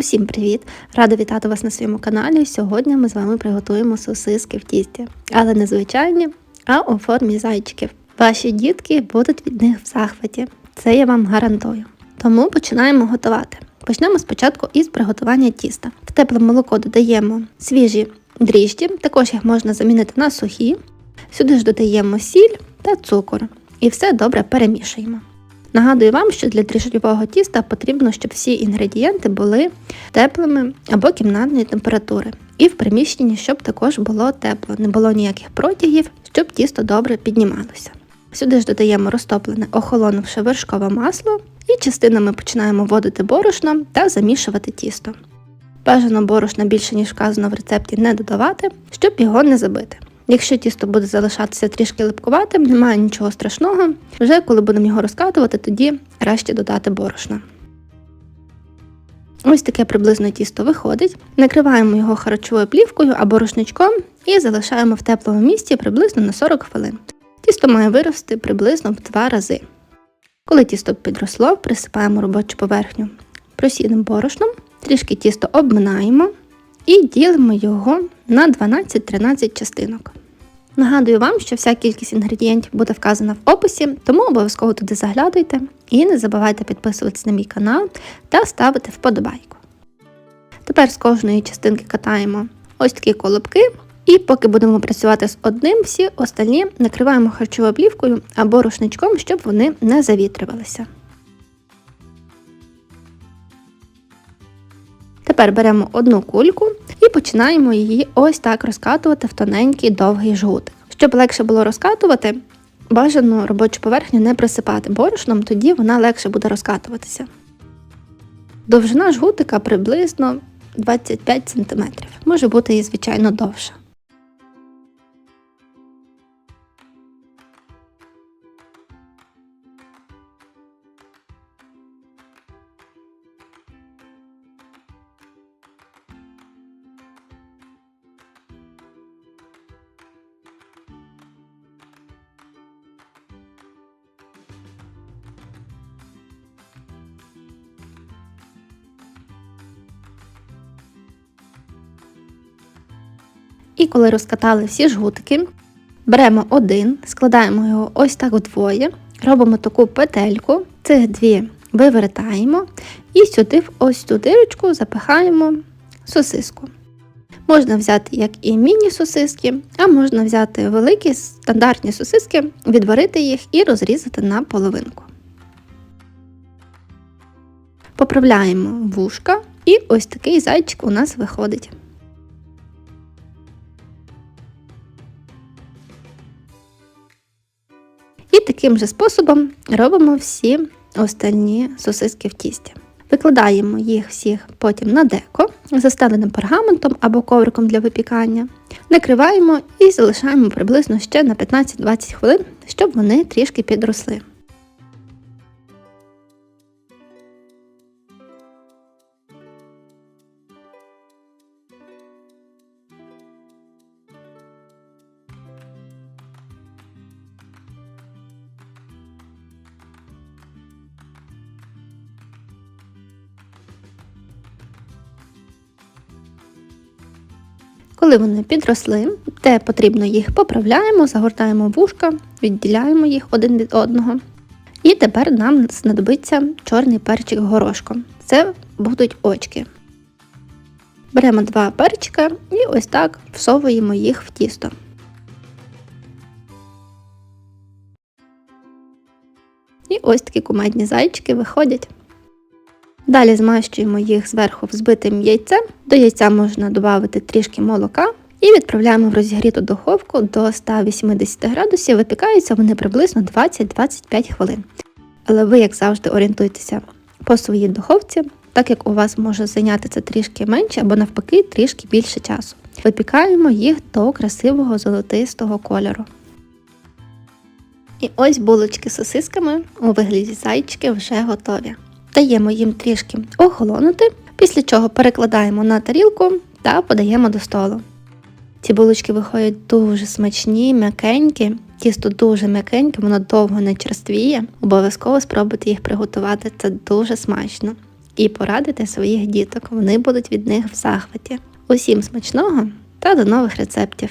Усім привіт! Рада вітати вас на своєму каналі. Сьогодні ми з вами приготуємо сосиски в тісті, але не звичайні, а у формі зайчиків. Ваші дітки будуть від них в захваті. Це я вам гарантую. Тому починаємо готувати. Почнемо спочатку із приготування тіста. В тепле молоко додаємо свіжі дріжджі, також їх можна замінити на сухі. Сюди ж додаємо сіль та цукор і все добре перемішуємо. Нагадую вам, що для дріжджового тіста потрібно, щоб всі інгредієнти були теплими або кімнатної температури. І в приміщенні, щоб також було тепло, не було ніяких протягів, щоб тісто добре піднімалося. Сюди ж додаємо розтоплене охолонувши вершкове масло і частинами починаємо вводити борошно та замішувати тісто. Бажано борошна більше, ніж вказано в рецепті, не додавати, щоб його не забити. Якщо тісто буде залишатися трішки липкуватим, немає нічого страшного. Вже коли будемо його розкатувати, тоді краще додати борошна. Ось таке приблизно тісто виходить. Накриваємо його харчовою плівкою або рушничком і залишаємо в теплому місці приблизно на 40 хвилин. Тісто має вирости приблизно в 2 рази. Коли тісто підросло, присипаємо робочу поверхню просідним борошном, трішки тісто обминаємо і ділимо його на 12-13 частинок. Нагадую вам, що вся кількість інгредієнтів буде вказана в описі, тому обов'язково туди заглядуйте і не забувайте підписуватися на мій канал та ставити вподобайку. Тепер з кожної частинки катаємо ось такі колобки, і поки будемо працювати з одним, всі остальні накриваємо харчовою плівкою або рушничком, щоб вони не завітрювалися. Тепер беремо одну кульку і починаємо її ось так розкатувати в тоненький довгий жгутик. Щоб легше було розкатувати, бажано робочу поверхню не присипати борошном, тоді вона легше буде розкатуватися. Довжина жгутика приблизно 25 см, може бути і звичайно довша. І коли розкатали всі жгутики, беремо один, складаємо його ось так вдвоє, робимо таку петельку, цих дві вивертаємо і сюди в ось цю дирочку запихаємо сосиску. Можна взяти як і міні-сосиски, а можна взяти великі стандартні сосиски, відварити їх і розрізати на половинку. Поправляємо вушка, і ось такий зайчик у нас виходить. І таким же способом робимо всі остальні сосиски в тісті. Викладаємо їх всіх потім на деко, застеленим пергаментом або ковриком для випікання. Накриваємо і залишаємо приблизно ще на 15-20 хвилин, щоб вони трішки підросли. Коли вони підросли, де потрібно їх поправляємо, загортаємо вушка, відділяємо їх один від одного. І тепер нам знадобиться чорний перчик горошком. Це будуть очки. Беремо два перчика і ось так всовуємо їх в тісто. І ось такі кумедні зайчики виходять. Далі змащуємо їх зверху взбитим яйцем. До яйця можна додати трішки молока і відправляємо в розігріту духовку до 180 градусів. Випікаються вони приблизно 20-25 хвилин. Але ви, як завжди, орієнтуйтеся по своїй духовці, так як у вас може зайняти це трішки менше або навпаки трішки більше часу. Випікаємо їх до красивого золотистого кольору. І ось булочки з сосисками у вигляді зайчики вже готові. Даємо їм трішки охолонути, після чого перекладаємо на тарілку та подаємо до столу. Ці булочки виходять дуже смачні, м'якенькі, тісто дуже м'якеньке, воно довго не черствіє. Обов'язково спробуйте їх приготувати, це дуже смачно. і порадите своїх діток. Вони будуть від них в захваті. Усім смачного та до нових рецептів!